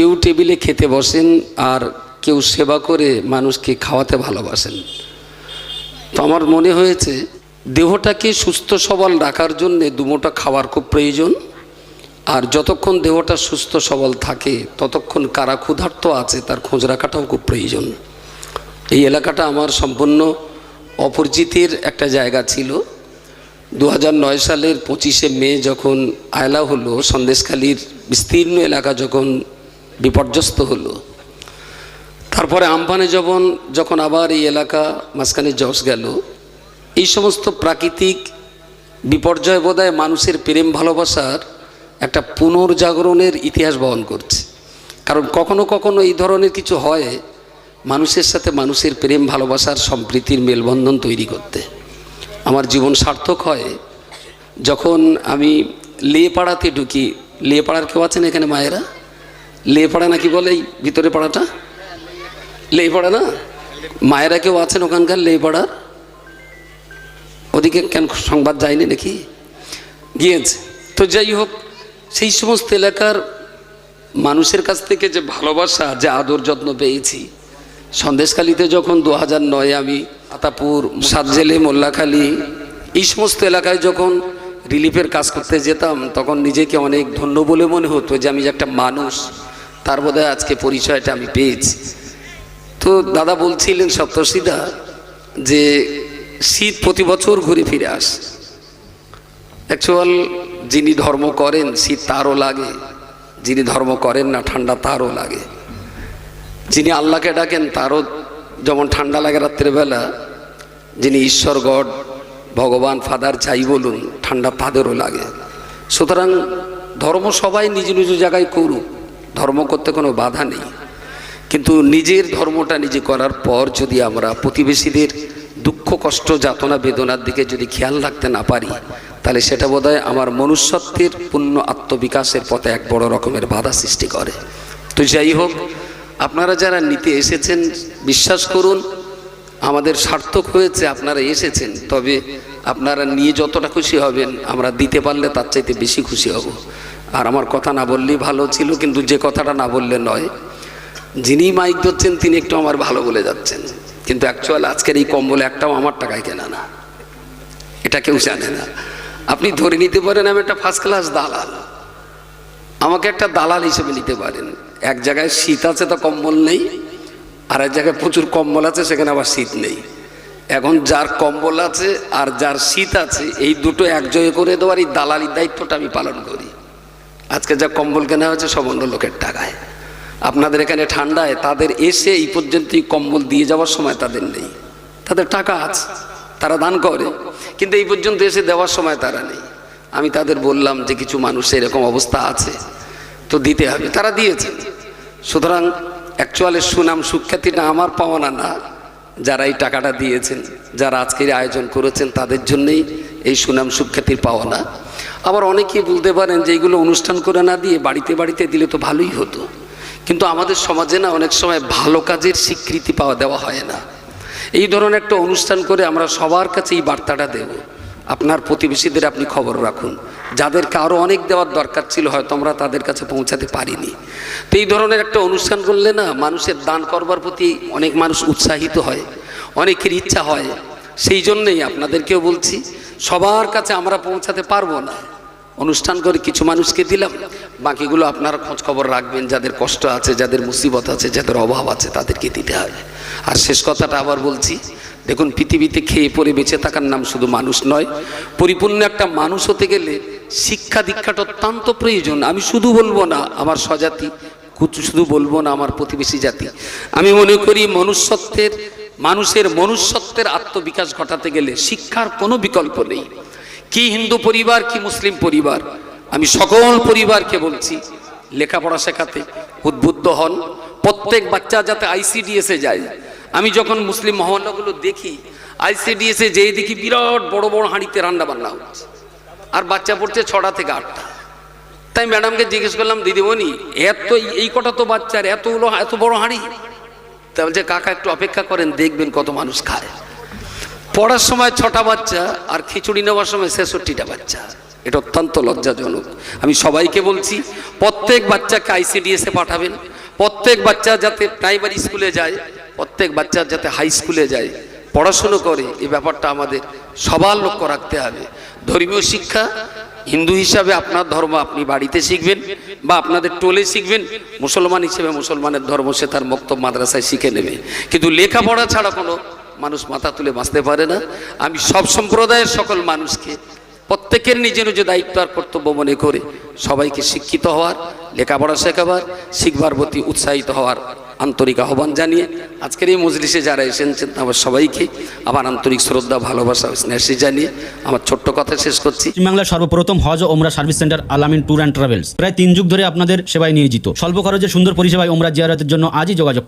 কেউ টেবিলে খেতে বসেন আর কেউ সেবা করে মানুষকে খাওয়াতে ভালোবাসেন। তো আমার মনে হয়েছে, দেহটাকে সুস্থ সবল রাখার জন্যে দুমোটা খাওয়ার খুব প্রয়োজন। আর যতক্ষণ দেহটা সুস্থ সবল থাকে, ততক্ষণ কারা ক্ষুধার্ত আছে তার খোঁজ রাখাটাও খুব প্রয়োজন। এই এলাকাটা আমার সম্পূর্ণ অপরিচিতের একটা জায়গা ছিল। দু সালের পঁচিশে মে যখন আয়লা হলো সন্দেশখালীর বিস্তীর্ণ এলাকা যখন বিপর্যস্ত হলো। তারপরে আমফানে যখন যখন আবার এই এলাকা মাঝখানে যশ গেল, এই সমস্ত প্রাকৃতিক বিপর্যয় বোধহয় মানুষের প্রেম ভালোবাসার একটা পুনর্জাগরণের ইতিহাস বহন করছে। কারণ কখনো কখনো এই ধরনের কিছু হয়, মানুষের সাথে মানুষের প্রেম ভালোবাসার সম্প্রীতির মেলবন্ধন তৈরি করতে। আমার জীবন সার্থক হয়, যখন আমি লেপাড়াতে ঢুকি। লেপাড়ার কেউ আছেন এখানে মায়েরা? লেপাড়া নাকি বলে এই ভিতরে পাড়াটা? লেপাড়া না? মায়েরা কেউ আছেন ওখানকার লেপাড়ার ওদিকে কেন সংবাদ যায়নি নাকি? গিয়েছে। তো যাই হোক, সেই সমস্ত এলাকার মানুষের কাছ থেকে যে ভালোবাসা, যে আদর যত্ন পেয়েছি, সন্দেশখালিতে যখন দু হাজার নয় আমি আতাপুর, সাতজেলে, মোল্লাখালী, এই সমস্ত এলাকায় যখন রিলিফের কাজ করতে যেতাম, তখন নিজেকে অনেক ধন্য বলে মনে হতো যে আমি যে একটা মানুষ। তার বোধহয় আজকে পরিচয়টা আমি পেয়েছি। তো দাদা বলছিলেন সপ্তর্ষিদা যে শীত প্রতি বছর ঘুরে ফিরে আসে। অ্যাকচুয়াল যিনি ধর্ম করেন, শীত তারও লাগে। যিনি ধর্ম করেন না, ঠান্ডা তারও লাগে। যিনি আল্লাহকে ডাকেন, তারও যেমন ঠান্ডা লাগে রাত্রেবেলা, যিনি ঈশ্বর, গড, ভগবান, ফাদার চাই বলুন, ঠান্ডা তাদেরও লাগে। সুতরাং ধর্ম সবাই নিজ নিজ জায়গায় করুক। ধর্ম করতে কোনো বাধা নেই। কিন্তু নিজের ধর্মটা নিজে করার পর যদি আমরা প্রতিবেশীদের দুঃখ, কষ্ট, যাতনা, বেদনার দিকে যদি খেয়াল রাখতে না পারি, তাহলে সেটা বোধহয় আমার মনুষ্যত্বের পূর্ণ আত্মবিকাশের পথে এক বড় রকমের বাধা সৃষ্টি করে। তো যাই হোক, আপনারা যারা নিতে এসেছেন, বিশ্বাস করুন, আমাদের সার্থক হয়েছে, আপনারা এসেছেন, তবে আপনারা নিয়ে যতটা খুশি হবেন, আমরা দিতে পারলে তার চাইতে বেশি খুশি হব। আর আমার কথা না বললেই ভালো ছিল, কিন্তু যে কথাটা না বললে নয়। যিনি মাইক ধরছেন, তিনি একটু আমার ভালো বলে যাচ্ছেন। কিন্তু অ্যাকচুয়াল আজকের এই কম্বল একটাও আমার টাকায় কেনা না। এটা কেউ জানে না। আপনি ধরে নিতে পারেন, আমি একটা ফার্স্ট ক্লাস দালাল। আমাকে একটা দালাল হিসেবে নিতে পারেন। এক জায়গায় শীত আছে তো কম্বল নেই আর এক জায়গায় প্রচুর কম্বল আছে, সেখানে আবার শীত নেই। এখন যার কম্বল আছে আর যার শীত আছে, এই দুটো একজয় করে দেওয়ার এই দালালির দায়িত্বটা আমি পালন করি। আজকে যা কম্বল কেনা হয়েছে সব অন্য লোকের টাকায়। আপনাদের এখানে ঠান্ডায় তাদের এসে এই পর্যন্তই কম্বল দিয়ে যাওয়ার সময় তাদের নেই। তাদের টাকা আছে, তারা দান করে, কিন্তু এই পর্যন্ত এসে দেওয়ার সময় তারা নেই। আমি তাদের বললাম যে কিছু মানুষের এরকম অবস্থা আছে, তো দিতে হবে। তারা দিয়েছে। সুতরাং অ্যাকচুয়ালি সুনাম সুখ্যাতিটা আমার পাওনা না। যারা এই টাকাটা দিয়েছেন, যারা আজকের আয়োজন করেছেন, তাদের জন্যেই এই সুনাম সুখ্যাতির পাওনা। আবার অনেকেই বলতে পারেন যে এইগুলো অনুষ্ঠান করে না দিয়ে বাড়িতে বাড়িতে দিলে তো ভালোই হতো। কিন্তু আমাদের সমাজে না অনেক সময় ভালো কাজের স্বীকৃতি পাওয়া দেওয়া হয় না। এই ধরনের একটা অনুষ্ঠান করে আমরা সবার কাছে এই বার্তাটা দেব। আপনার প্রতিবেশীদের আপনি খবর রাখুন। যাদেরকে আরও অনেক দেওয়ার দরকার ছিল হয়তো আমরা তাদের কাছে পৌঁছাতে পারিনি। তো এই ধরনের একটা অনুষ্ঠান করলে না মানুষের দান করবার প্রতি অনেক মানুষ উৎসাহিত হয়, অনেকের ইচ্ছা হয়। সেই জন্যেই আপনাদেরকেও বলছি সবার কাছে আমরা পৌঁছাতে পারব না। অনুষ্ঠান করে কিছু মানুষকে দিলাম। বাকিগুলো আপনারা খোঁজ খবর রাখবেন, যাদের কষ্ট আছে, যাদের মুসিবত আছে, যাদের অভাব আছে, তাদেরকে দিতে হবে আর শেষ কথাটা আবার বলছি, দেখুন, পৃথিবীতে খেয়ে পরে বেঁচে থাকার নাম শুধু মানুষ নয়, পরিপূর্ণ একটা মানুষ হতে গেলে শিক্ষা দীক্ষাটা অত্যন্ত প্রয়োজন। আমি শুধু বলব না, আমার স্বজাতি, শুধু বলব না, আমার প্রতিবেশী জাতি। আমি মনে করি মনুষ্যত্বের মানুষের মনুষ্যত্বের আত্মবিকাশ ঘটাতে গেলে শিক্ষার কোনো বিকল্প নেই। কি হিন্দু পরিবার, কি মুসলিম পরিবার? আমি সকল পরিবারকে বলছি, লেখাপড়া শেখাতে উদ্বুদ্ধ হন। প্রত্যেক বাচ্চা যাতে আইসিডিএসে যায়। আমি যখন মুসলিম মহল্লাগুলো দেখি আইসিডিএসে যেই দেখি বিরাট বড় বড় হাঁড়িতে রান্না বান্না হচ্ছে। আর বাচ্চা পড়ছে ছটা থেকে আটটা। তাই ম্যাডামকে জিজ্ঞেস করলাম, দিদিমণি, এত এই কটা তো বাচ্চার, এতগুলো, এত বড় হাঁড়ি? তা বলছে কাকা একটু অপেক্ষা করেন, দেখবেন কত মানুষ খায়। পড়ার সময় ছটা বাচ্চা আর খিচুড়ি নেওয়ার সময় ছেষট্টিটা বাচ্চা। এটা অত্যন্ত লজ্জাজনক। আমি সবাইকে বলছি, প্রত্যেক বাচ্চাকে আইসিডিএসে পাঠাবেন। প্রত্যেক বাচ্চা যাতে প্রাইমারি স্কুলে যায়, প্রত্যেক বাচ্চা যাতে হাই স্কুলে যায়। পড়াশুনো করে, এই ব্যাপারটা আমাদের সবার লক্ষ্য রাখতে হবে। ধর্মীয় শিক্ষা হিন্দু হিসাবে আপনার ধর্ম আপনি বাড়িতে শিখবেন বা আপনাদের টোলে শিখবেন, মুসলমান হিসেবে মুসলমানের ধর্ম সে তার মক্তব মাদ্রাসায় শিখে নেবে। কিন্তু লেখাপড়া ছাড়া কোনো মানুষ মাথা তুলে বাঁচতে পারে না। আমি সব সম্প্রদায়ের সকল মানুষকে, প্রত্যেকের নিজের নিজের দায়িত্ব আর কর্তব্য মনে করে সবাইকে শিক্ষিত হওয়ার, লেখাপড়া শেখাবার, শিখবার প্রতি উৎসাহিত হওয়ার আন্তরিক আহ্বান জানিয়ে আজকের এই মজলিসে যারা এসেছেন আমার সবাইকে আমার আন্তরিক শ্রদ্ধা, ভালোবাসা স্নেহী জানিয়ে আমার ছোট্ট কথা শেষ করছি। পশ্চিমবাংলার সর্বপ্রথম হজ ওমরা service centre Alamin tour and travels. প্রায় তিন যুগ ধরে আপনাদের সেবায় নিয়োজিত। স্বল্প খরচে সুন্দর পরিষেবায় ওমরা জিয়ারতের জন্য আজই যোগাযোগ